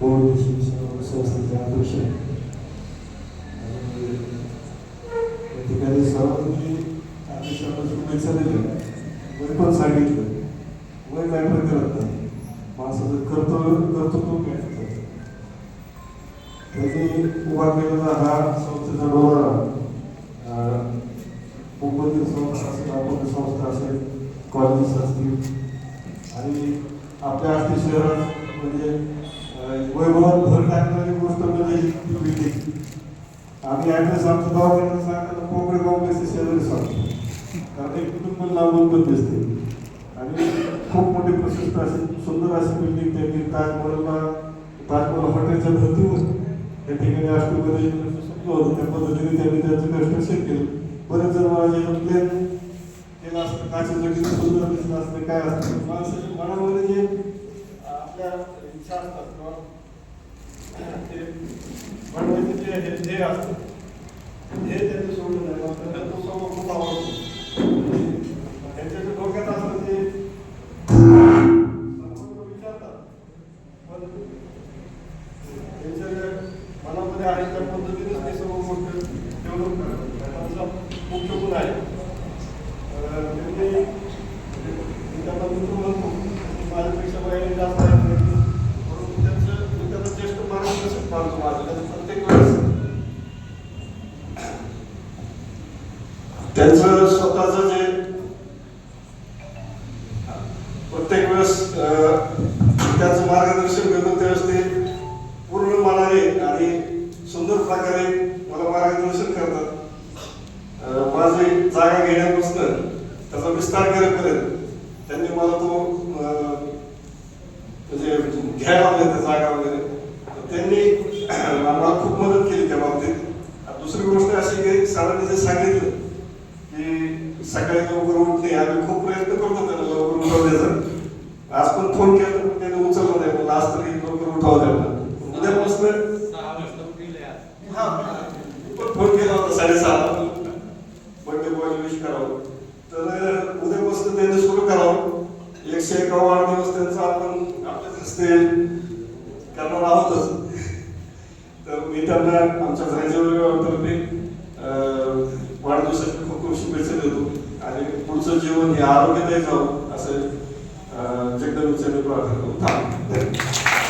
Board शिक्षण संस्थेचे अध्यक्ष आणि ठिकाणी सर्वांनी अध्यक्षांना शुभेच्छा दिल्या वय पण सांगितलं वय मॅटर करत नाही माणसाचं कर्तव्य कर्तृत्व मॅटर त्यांनी उभा केलेला हा संस्थेचा मुंबईतील संस्था असेल आपण संस्था असेल कॉलेजेस असतील आणि आपल्या आष्टी शहरात म्हणजे वैभवात भर टाकणारी गोष्ट म्हणजे ही आम्ही ॲड्रेस आमच्या दवाखान्यात सांगताना कोकळे कॉम्प्लेक्सचे शेजारी सांगतो. कारण एक कुटुंब लांबून पण दिसते. आणि खूप मोठी प्रशस्त अशी सुंदर अशी बिल्डिंग त्यांनी ताजमहलला ताजमहल हॉटेलच्या धर्तीवर त्या ठिकाणी राष्ट्रपती सुरू होतं. त्या पद्धतीने त्यांनी त्याचं कन्स्ट्रक्शन केलं. बरेच जर मला जे प्लेन केलं असतं. काचेचं किती सुंदर दिसलं असतं काय असतं. माणसाच्या मनात इच्छा असतात किंवा ते बनवायचं जे हे ध्येय असतं हे त्यांनी सोडलं नाही मग त्यांना तो समोर खूप आवडतो. त्यांच्या जे डोक्यात असतं ते विचारतात. पण त्यांच्या ज्या मनामध्ये आहे त्या पद्धतीनेच ते सर्व गोष्ट डेव्हलप करतात. त्यांचा मुख्य गुण आहे अं, त्यांनी मी त्यांना मित्र म्हणतो की माझ्यापेक्षा वयाने जास्त आहे परंतु त्यांचं मी त्यांना ज्येष्ठ मार्गदर्शक मानतो माझं त्यांचं प्रत्येक वेळेस त्यांचं स्वतःचं जे प्रत्येक वेळेस त्याचं मार्गदर्शन घेतो त्यावेळेस ते पूर्ण मनाने आणि सुंदर प्रकारे मला मार्गदर्शन करतात. अं, माझी जागा घेण्यापासून त्याचा विस्तार करेपर्यंत त्यांनी मला तो म्हणजे घ्यायला लावले त्या जागा वगैरे. त्यांनी मला खूप मदत केली त्या बाबतीत. दुसरी गोष्ट अशी की सरांनी जे सांगितलं की सकाळी लवकर उठणे आम्ही खूप प्रयत्न करतो त्यांना लवकर उठवण्याचा. आज पण फोन केला पण त्याने उचलला नाही म्हणलं आज तरी लवकर उठावं त्यांना. उद्यापासून उठले. हा. पण फोन केला होता साडेसहा. बर्थडे बॉय विश करावं. तर उद्यापासून त्यांनी सुरू करावं. एकशे एक वाढदिवस त्यांचा आपण आपल्याच हस्ते करणार आहोतच. तर मी त्यांना आमच्या झायच्या वाढदिवसाची आरोग्यदायी जाऊ असं जगदंबेचं प्रार्थना करू. थांब.